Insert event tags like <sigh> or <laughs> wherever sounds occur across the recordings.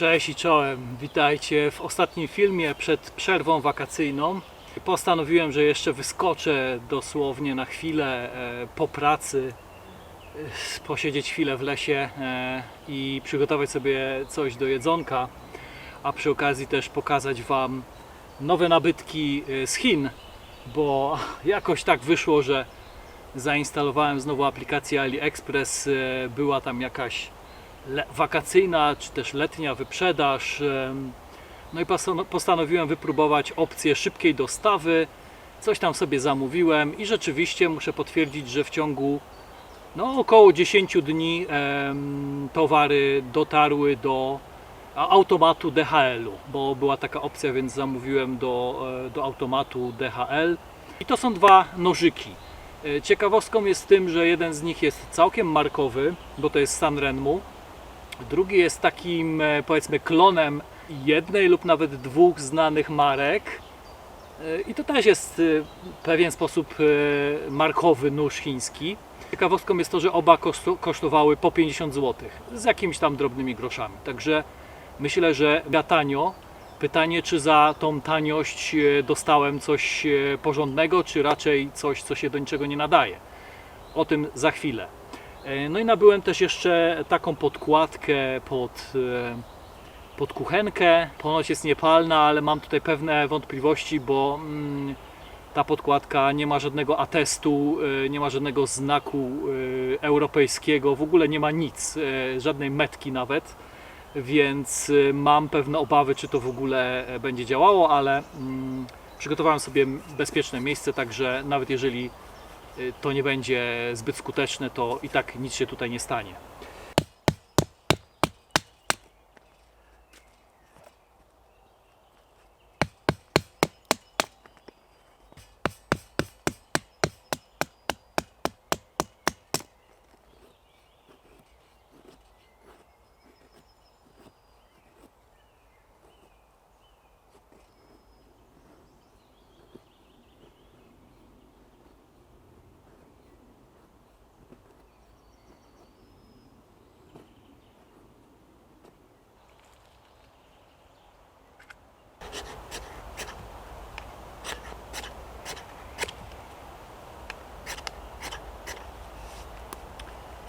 Cześć i czołem, witajcie w ostatnim filmie przed przerwą wakacyjną. Postanowiłem, że jeszcze wyskoczę dosłownie na chwilę e, po pracy, e, posiedzieć chwilę w lesie e, i przygotować sobie coś do jedzonka, a przy okazji też pokazać Wam nowe nabytki z Chin, bo <laughs> jakoś tak wyszło, że zainstalowałem znowu aplikację AliExpress, była tam jakaś wakacyjna czy też letnia wyprzedaż. No i posto- postanowiłem wypróbować opcję szybkiej dostawy. Coś tam sobie zamówiłem i rzeczywiście muszę potwierdzić, że w ciągu no, około 10 dni towary dotarły do automatu DHL-u, bo była taka opcja, więc zamówiłem do, e, do automatu DHL. I to są dwa nożyki. E, Ciekawostką jest tym, że jeden z nich jest całkiem markowy, bo to jest Sanrenmu. Drugi jest takim e, powiedzmy klonem jednej lub nawet dwóch znanych marek. E, I to też jest e, w pewien sposób markowy nóż chiński. Ciekawostką jest to, że oba kosztowały po 50 zł z jakimiś tam drobnymi groszami. Także myślę, że ja tanio. Pytanie, czy za tą taniość dostałem coś porządnego, czy raczej coś, co się do niczego nie nadaje. O tym za chwilę. E, No i nabyłem też jeszcze taką podkładkę pod, e, pod kuchenkę. Ponoć jest niepalna, ale mam tutaj pewne wątpliwości, bo mm, ta podkładka nie ma żadnego atestu, e, nie ma żadnego znaku europejskiego, w ogóle nie ma nic, żadnej metki nawet. Więc mam pewne obawy, czy to w ogóle będzie działało, ale mm, przygotowałem sobie bezpieczne miejsce, także nawet jeżeli to nie będzie zbyt skuteczne, to i tak nic się tutaj nie stanie.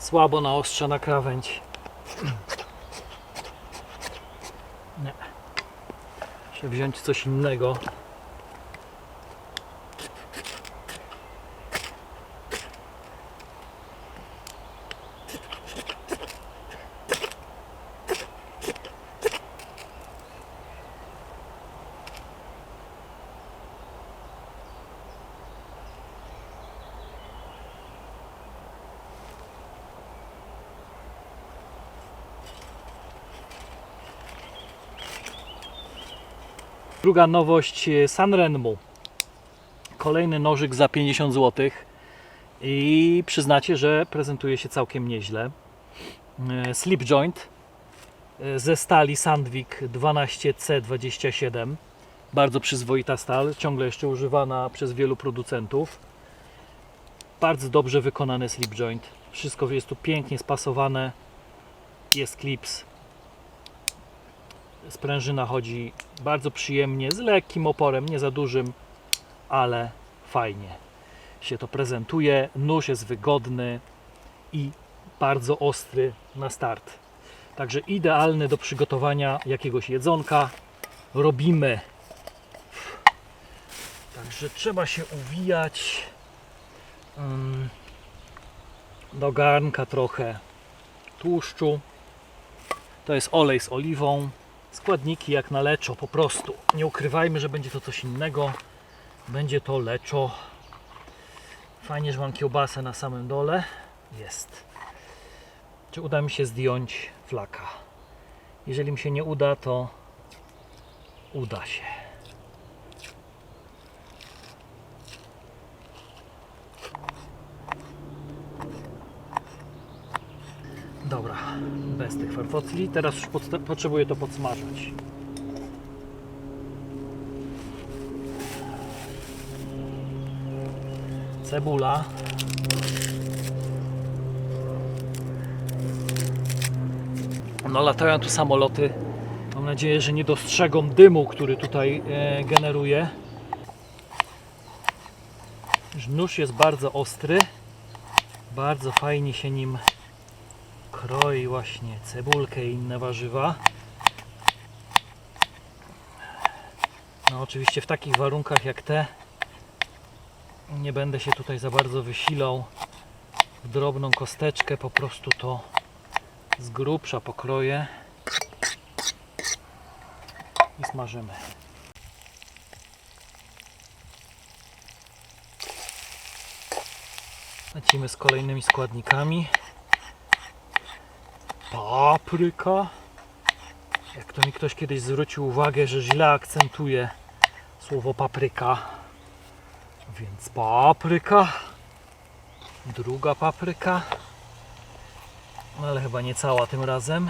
Słabo naostrzana krawędź. Nie. Muszę wziąć coś innego. Druga nowość e, Sanrenmu. Kolejny nożyk za 50 zł. I przyznacie, że prezentuje się całkiem nieźle. E, Slip joint e, ze stali Sandvik 12C27. Bardzo przyzwoita stal, ciągle jeszcze używana przez wielu producentów. Bardzo dobrze wykonany slip joint. Wszystko jest tu pięknie spasowane. Jest clips, sprężyna chodzi bardzo przyjemnie, z lekkim oporem, nie za dużym, ale fajnie się to prezentuje. Nóż jest wygodny i bardzo ostry na start. Także idealny do przygotowania jakiegoś jedzonka. Robimy. Także trzeba się uwijać ym, do garnka trochę tłuszczu. To jest olej z oliwą. Składniki jak na leczo po prostu. Nie ukrywajmy, że będzie to coś innego. Będzie to leczo. Fajnie, że mam kiełbasę na samym dole. Jest. Czy uda mi się zdjąć flaka? Jeżeli mi się nie uda, to uda się. Dobra, Teraz już potrzebuję to podsmażać. Cebula. No latają tu samoloty Mam nadzieję, że nie dostrzegą dymu, który tutaj e, generuje. Nóż jest bardzo ostry. Bardzo fajnie się nim kroi właśnie cebulkę i inne warzywa. No oczywiście w takich warunkach jak te nie będę się tutaj za bardzo wysilał w drobną kosteczkę, po prostu to z grubsza pokroję i smażymy. Lecimy z kolejnymi składnikami. Papryka. Jak to mi ktoś kiedyś zwrócił uwagę, że źle akcentuje słowo papryka. Więc papryka. Druga papryka. Ale chyba nie cała tym razem.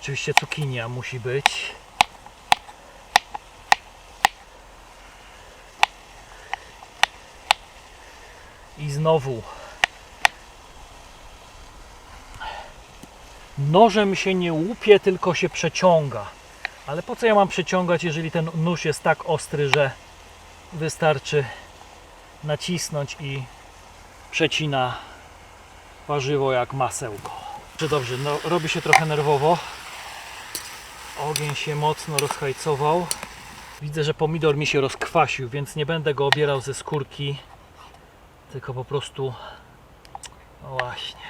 Oczywiście cukinia musi być. I znowu nożem się nie łupie, tylko się przeciąga. Ale po co ja mam przeciągać, jeżeli ten nóż jest tak ostry, że wystarczy nacisnąć i przecina warzywo jak masełko. Dobrze, dobrze, no, robi się trochę nerwowo. Ogień się mocno rozhajcował. Widzę, że pomidor mi się rozkwasił, więc nie będę go obierał ze skórki, tylko po prostu. No właśnie.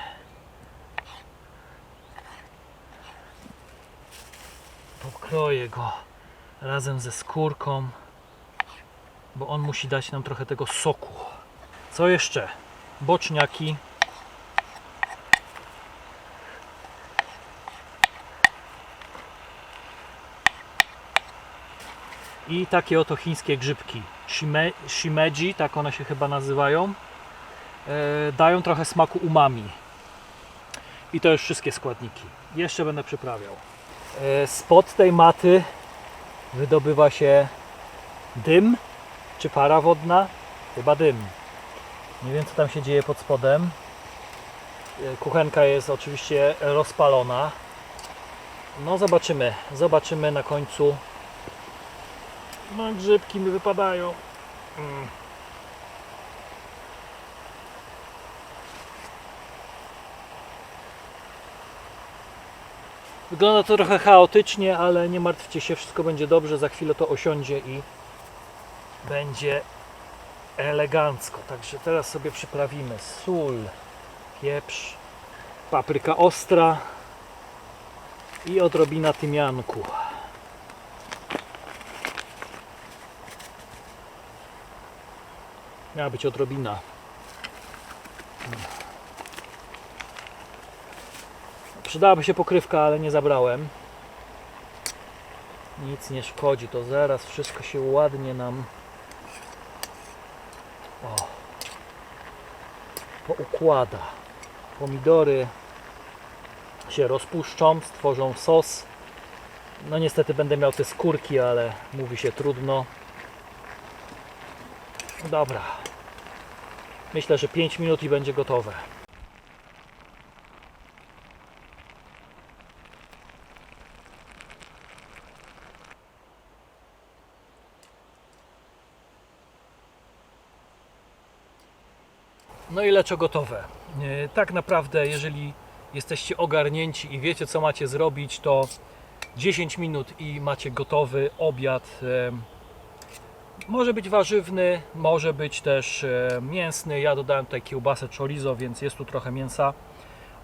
Pokroję go razem ze skórką, bo on musi dać nam trochę tego soku. Co jeszcze? Boczniaki. I takie oto chińskie grzybki. Shime, shimeji, tak one się chyba nazywają e, dają trochę smaku umami. I to już wszystkie składniki. Jeszcze będę przyprawiał. E, spod tej maty wydobywa się dym czy para wodna? Chyba dym. Nie wiem co tam się dzieje pod spodem. E, kuchenka jest oczywiście rozpalona. No zobaczymy. Zobaczymy na końcu no grzybki mi wypadają. Mm. Wygląda to trochę chaotycznie, ale nie martwcie się, wszystko będzie dobrze. Za chwilę to osiądzie i będzie elegancko. Także teraz sobie przyprawimy sól, pieprz, papryka ostra i odrobina tymianku. Miała być odrobina. Przydałaby się pokrywka, ale nie zabrałem. Nic nie szkodzi, to zaraz wszystko się ładnie nam o, poukłada. Pomidory się rozpuszczą, stworzą sos. No niestety będę miał te skórki, ale mówi się trudno. Dobra. Myślę, że 5 minut i będzie gotowe. No i leczo gotowe. E, Tak naprawdę, jeżeli jesteście ogarnięci i wiecie, co macie zrobić, to 10 minut i macie gotowy obiad. Może być warzywny, może być też e, mięsny. Ja dodałem tutaj kiełbasę chorizo, więc jest tu trochę mięsa,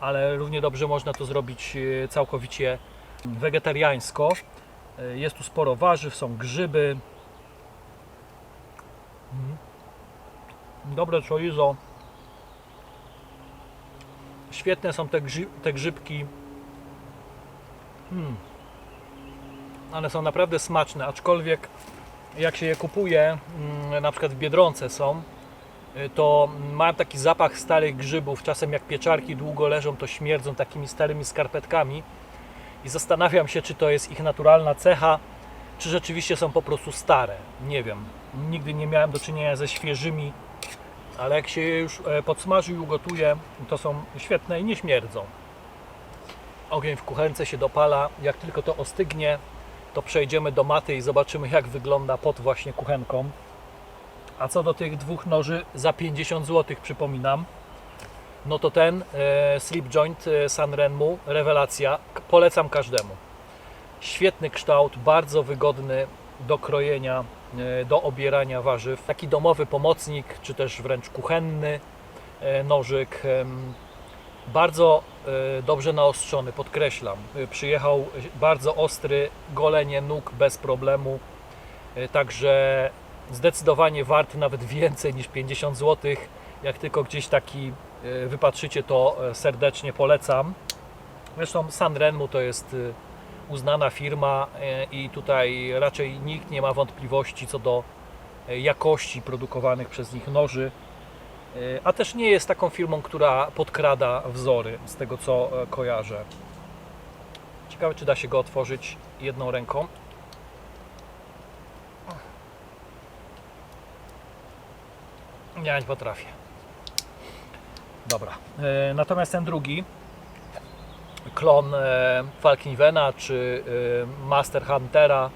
ale równie dobrze można to zrobić e, całkowicie wegetariańsko. E, Jest tu sporo warzyw, są grzyby. Mhm. Dobre chorizo. Świetne są te, grzy, te grzybki. Mm. One są naprawdę smaczne, aczkolwiek jak się je kupuje, mm, na przykład w Biedronce są, y, to mam taki zapach starych grzybów. Czasem jak pieczarki długo leżą, to śmierdzą takimi starymi skarpetkami. I zastanawiam się, czy to jest ich naturalna cecha, czy rzeczywiście są po prostu stare. Nie wiem. Nigdy nie miałem do czynienia ze świeżymi, ale jak się je już e, podsmaży i ugotuje, to są świetne i nie śmierdzą. Ogień w kuchence się dopala. Jak tylko to ostygnie, to przejdziemy do maty i zobaczymy, jak wygląda pod właśnie kuchenką. A co do tych dwóch noży za 50 zł, przypominam, no to ten e, slip joint e, Sanrenmu, rewelacja, polecam każdemu. Świetny kształt, bardzo wygodny do krojenia, e, do obierania warzyw. Taki domowy pomocnik, czy też wręcz kuchenny e, nożyk. em, Bardzo e, dobrze naostrzony, podkreślam. E, Przyjechał bardzo ostry, golenie nóg bez problemu. E, Także zdecydowanie wart nawet więcej niż 50 zł. Jak tylko gdzieś taki wypatrzycie, to serdecznie polecam. Zresztą Sanrenmu to jest uznana firma i tutaj raczej nikt nie ma wątpliwości co do jakości produkowanych przez nich noży. E, A też nie jest taką firmą, która podkrada wzory, z tego co e, kojarzę. Ciekawe, czy da się go otworzyć jedną ręką. Ja nie potrafię. Dobra. E, Natomiast ten drugi, klon Falkenvena czy Master Huntera,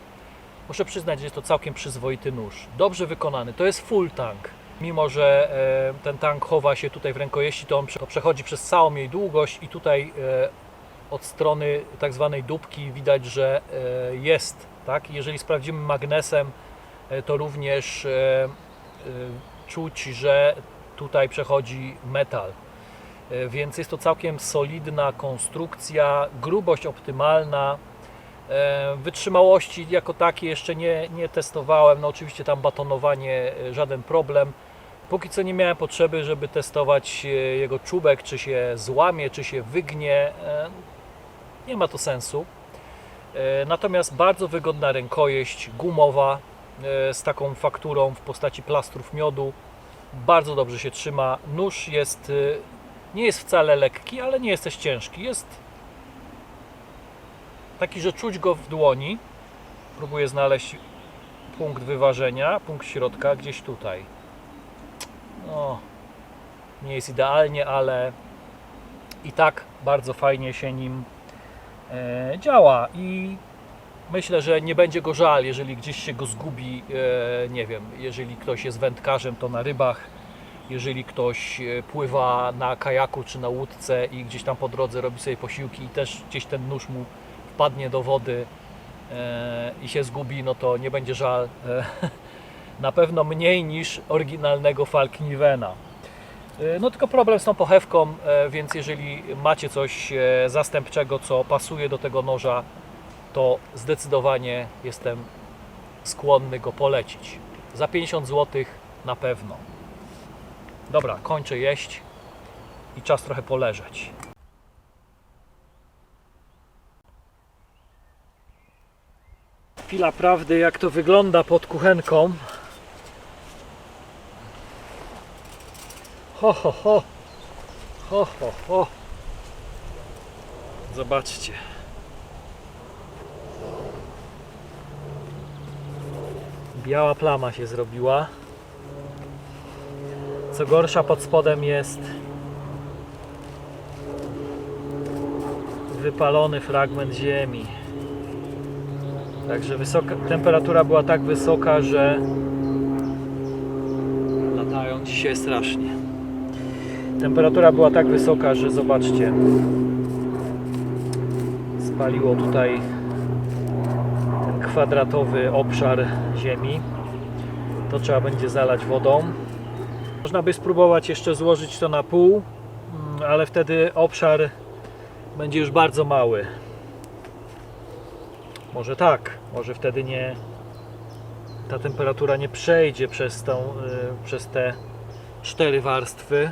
muszę przyznać, że jest to całkiem przyzwoity nóż. Dobrze wykonany. To jest full tank. Mimo, że e, ten tank chowa się tutaj w rękojeści, to on przechodzi przez całą jej długość i tutaj e, od strony tak zwanej dupki widać, że e, jest. Tak? Jeżeli sprawdzimy magnesem, to również czuć, że tutaj przechodzi metal. Więc jest to całkiem solidna konstrukcja, grubość optymalna. Wytrzymałości jako takiej jeszcze nie, nie testowałem. No oczywiście tam batonowanie żaden problem. Póki co nie miałem potrzeby, żeby testować e, jego czubek, czy się złamie, czy się wygnie. E, Nie ma to sensu. E, Natomiast bardzo wygodna rękojeść gumowa z taką fakturą w postaci plastrów miodu. Bardzo dobrze się trzyma. Nóż jest nie jest wcale lekki, ale nie jest też ciężki. Jest taki, że czuć go w dłoni. Próbuję znaleźć punkt wyważenia, punkt środka gdzieś tutaj. No, nie jest idealnie, ale i tak bardzo fajnie się nim e, działa i myślę, że nie będzie go żal, jeżeli gdzieś się go zgubi, e, nie wiem, jeżeli ktoś jest wędkarzem, to na rybach, jeżeli ktoś e, pływa na kajaku czy na łódce i gdzieś tam po drodze robi sobie posiłki i też gdzieś ten nóż mu wpadnie do wody i się zgubi, no to nie będzie żal. <laughs> Na pewno mniej niż oryginalnego Falknivena. E, No tylko problem z tą pochewką, e, więc jeżeli macie coś e, zastępczego, co pasuje do tego noża, to zdecydowanie jestem skłonny go polecić. Za 50 zł na pewno. Dobra, kończę jeść i czas trochę poleżeć. Chwila prawdy, jak to wygląda pod kuchenką. Ho, ho, ho. Ho, ho, ho. Zobaczcie. Biała plama się zrobiła. Co gorsza, pod spodem jest wypalony fragment ziemi. Także wysoka, temperatura była tak wysoka, że latają dzisiaj strasznie. Temperatura była tak wysoka, że zobaczcie, spaliło tutaj ten kwadratowy obszar ziemi. To trzeba będzie zalać wodą. Można by spróbować jeszcze złożyć to na pół, mm, ale wtedy obszar będzie już bardzo mały. Może tak, może wtedy nie ta temperatura nie przejdzie przez, tą, y, przez te cztery warstwy.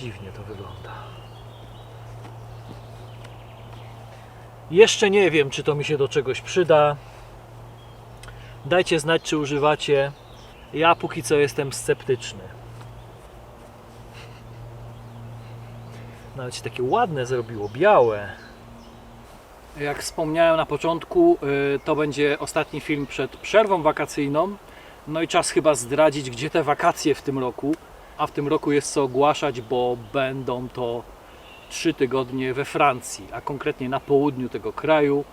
Dziwnie to wygląda. Jeszcze nie wiem, czy to mi się do czegoś przyda. Dajcie znać, czy używacie. Ja póki co jestem sceptyczny. Nawet się takie ładne zrobiło, białe. Jak wspomniałem na początku, y, to będzie ostatni film przed przerwą wakacyjną. No i czas chyba zdradzić, gdzie te wakacje w tym roku. A w tym roku jest co ogłaszać, bo będą to trzy tygodnie we Francji, a konkretnie na południu tego kraju.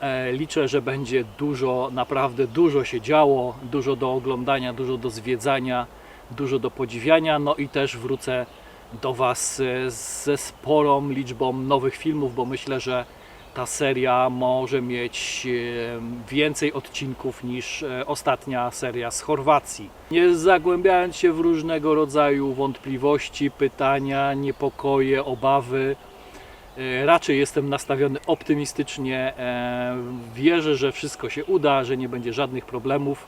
E, Liczę, że będzie dużo, naprawdę dużo się działo, dużo do oglądania, dużo do zwiedzania, dużo do podziwiania. No i też wrócę do Was e, ze sporą liczbą nowych filmów, bo myślę, że ta seria może mieć e, więcej odcinków niż e, ostatnia seria z Chorwacji. Nie zagłębiając się w różnego rodzaju wątpliwości, pytania, niepokoje, obawy, e, raczej jestem nastawiony optymistycznie. Wierzę, że wszystko się uda, że nie będzie żadnych problemów.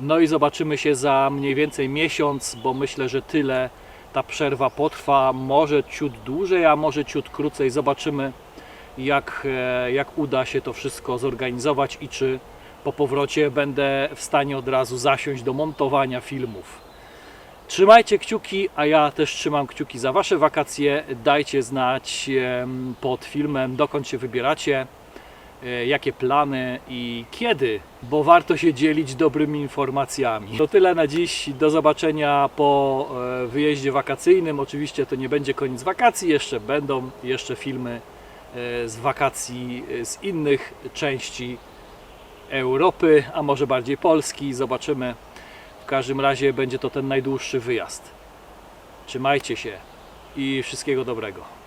No i zobaczymy się za mniej więcej miesiąc, bo myślę, że tyle ta przerwa potrwa. Może ciut dłużej, a może ciut krócej. Zobaczymy jak, e, jak uda się to wszystko zorganizować i czy po powrocie będę w stanie od razu zasiąść do montowania filmów. Trzymajcie kciuki, a ja też trzymam kciuki za Wasze wakacje. Dajcie znać pod filmem, dokąd się wybieracie, e, jakie plany i kiedy, bo warto się dzielić dobrymi informacjami. To tyle na dziś. Do zobaczenia po e, wyjeździe wakacyjnym. Oczywiście to nie będzie koniec wakacji, jeszcze będą jeszcze filmy z wakacji e, z innych części Europy, a może bardziej Polski. Zobaczymy. W każdym razie będzie to ten najdłuższy wyjazd. Trzymajcie się i wszystkiego dobrego.